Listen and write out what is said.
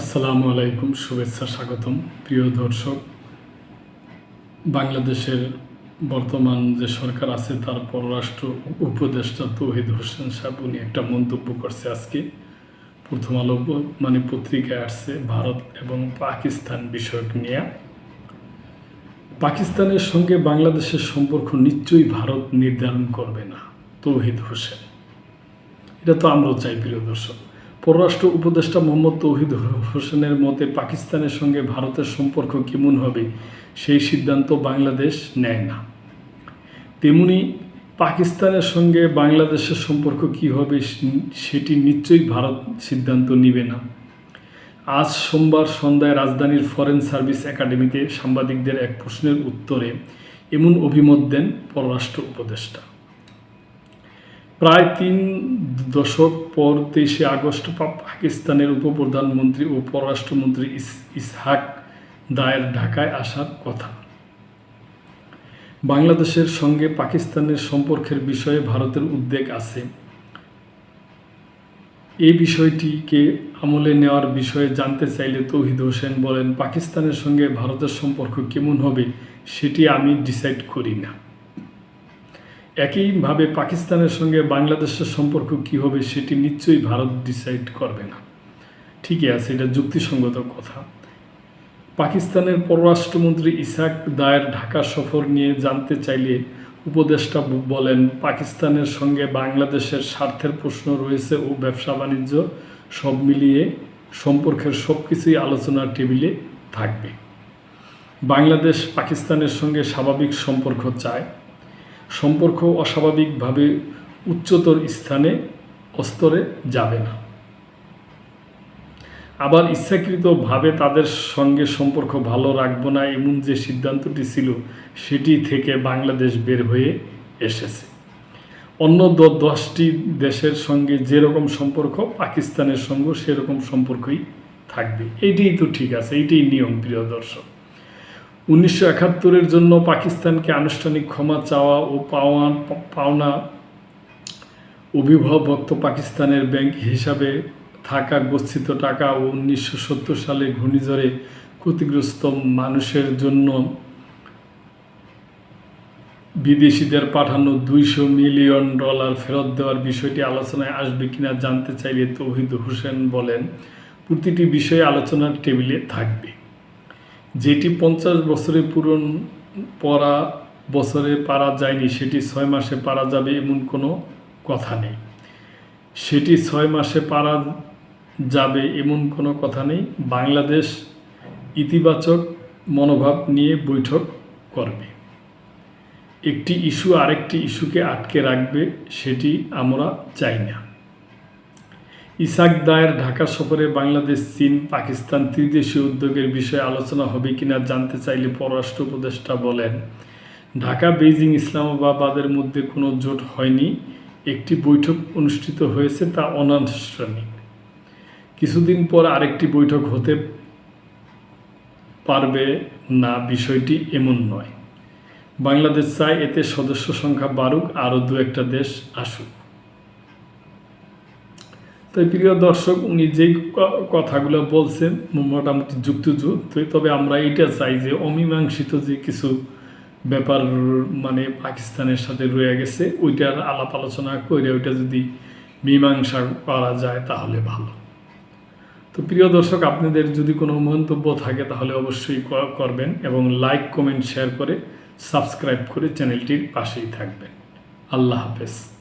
আসসালামু আলাইকুম, শুভেচ্ছা, স্বাগতম। প্রিয় দর্শক, বাংলাদেশের বর্তমান যে সরকার আছে, তার পররাষ্ট্র উপদেষ্টা তৌহিদ হোসেন সাহেব, উনি একটা মন্তব্য করছে আজকে। প্রথম আলো মানে পত্রিকায় আসছে, ভারত এবং পাকিস্তান বিষয়ক নিয়ে। পাকিস্তানের সঙ্গে বাংলাদেশের সম্পর্ক নিশ্চয়ই ভারত নির্ধারণ করবে না, তৌহিদ হোসেন। এটা তো আমরাও চাই, প্রিয় দর্শক। পররাষ্ট্র উপদেষ্টা মোহাম্মদ তৌহিদ হোসেনের মতে পাকিস্তানের সঙ্গে ভারতের সম্পর্ক কেমন হবে সেই সিদ্ধান্ত বাংলাদেশ নেয় না। তেমনি পাকিস্তানের সঙ্গে বাংলাদেশের সম্পর্ক কী হবে সেটি নিশ্চয়ই ভারত সিদ্ধান্ত নিবে না। আজ সোমবার সন্ধ্যায় রাজধানীর ফরেন সার্ভিস একাডেমিতে সাংবাদিকদের এক প্রশ্নের উত্তরে এমন অভিমত দেন পররাষ্ট্র উপদেষ্টা। প্রায় তিন দশক পর তেইশে আগস্ট পাকিস্তানের উপপ্রধানমন্ত্রী ও পররাষ্ট্রমন্ত্রী ইসহাক দায়ের ঢাকায় আসার কথা। বাংলাদেশের সঙ্গে পাকিস্তানের সম্পর্কের বিষয়ে ভারতের উদ্বেগ আছে। এই বিষয়টিকে আমলে নেওয়ার বিষয়ে জানতে চাইলে তৌহিদ হোসেন বলেন, পাকিস্তানের সঙ্গে ভারতের সম্পর্ক কেমন হবে সেটি আমি ডিসাইড করি না। একইভাবে পাকিস্তানের সঙ্গে বাংলাদেশের সম্পর্ক কী হবে সেটি নিশ্চয়ই ভারত ডিসাইড করবে না। ঠিকই আছে, এটা যুক্তিসঙ্গত কথা। পাকিস্তানের পররাষ্ট্রমন্ত্রী ইসাক দায়ের ঢাকা সফর নিয়ে জানতে চাইলে উপদেষ্টা বলেন, পাকিস্তানের সঙ্গে বাংলাদেশের স্বার্থের প্রশ্ন রয়েছে ও ব্যবসা বাণিজ্য সব মিলিয়ে সম্পর্কের সব কিছুই আলোচনার টেবিলে থাকবে। বাংলাদেশ পাকিস্তানের সঙ্গে স্বাভাবিক সম্পর্ক চায়। সম্পর্ক অস্বাভাবিকভাবে উচ্চতর স্থানে অস্তরে যাবে না। আবার ইচ্ছাকৃতভাবে তাদের সঙ্গে সম্পর্ক ভালো রাখব না এমন যে সিদ্ধান্তটি ছিল, সেটি থেকে বাংলাদেশ বের হয়ে এসেছে। অন্য দশটি দেশের সঙ্গে যেরকম সম্পর্ক, পাকিস্তানের সঙ্গে সেরকম সম্পর্কই থাকবে। এইটাই তো ঠিক আছে এইটাই নিয়ম, প্রিয় দর্শক। উনিশশো একাত্তরের জন্য পাকিস্তানকে আনুষ্ঠানিক ক্ষমা চাওয়া ও পাওয়া, পাওনা অভিভাবক্ত পাকিস্তানের ব্যাংক হিসাবে থাকা গচ্ছিত টাকা ও উনিশশো সত্তর সালে ঘূর্ণিঝড়ে ক্ষতিগ্রস্ত মানুষের জন্য বিদেশিদের পাঠানো দুইশো মিলিয়ন ডলার ফেরত দেওয়ার বিষয়টি আলোচনায় আসবে কিনা জানতে চাইলে তৌহিদ হোসেন বলেন, প্রতিটি বিষয়ে আলোচনার টেবিলে থাকবে। যেটি পঞ্চাশ বছরে পূরণ পরা বছরে পারা যায়নি, সেটি ছয় মাসে পারা যাবে এমন কোনো কথা নেই। সেটি ছয় মাসে পারা যাবে এমন কোনো কথা নেই। বাংলাদেশ ইতিবাচক মনোভাব নিয়ে বৈঠক করবে। একটি ইস্যু আরেকটি ইস্যুকে আটকে রাখবে, সেটি আমরা চাই না। ইসাক দায়ের ঢাকা সফরে বাংলাদেশ, চীন, পাকিস্তান ত্রিদেশীয় উদ্যোগের বিষয়ে আলোচনা হবে কিনা জানতে চাইলে পররাষ্ট্র উপদেষ্টা বলেন। ঢাকা, বেইজিং, ইসলামাবাদের মধ্যে কোনো জোট হয়নি। একটি বৈঠক অনুষ্ঠিত হয়েছে তা অনানুষ্ঠানিক। কিছুদিন পর আরেকটি বৈঠক হতে পারবে না বিষয়টি এমন নয়। বাংলাদেশ চায় এতে সদস্য সংখ্যা বাড়ুক, আরও দু একটা দেশ আসুক। তো প্রিয় দর্শক, উনি ক- কথাগুলো বলছেন মোটামুটি যুক্তিযুক্তই তবে আমরা এইটা চাই যে অমীমাংসিত যে কিছু ব্যাপার মানে পাকিস্তানের সাথে রয়ে গেছে, ওইটার আলাপ আলোচনা করে ওইটা যদি মীমাংসা করা যায় তাহলে ভালো। তো প্রিয় দর্শক, আপনাদের যদি কোনো মন্তব্য থাকে তাহলে অবশ্যই করবেন এবং লাইক, কমেন্ট, শেয়ার করে সাবস্ক্রাইব করে চ্যানেলটির পাশেই থাকবেন। আল্লাহ হাফেজ।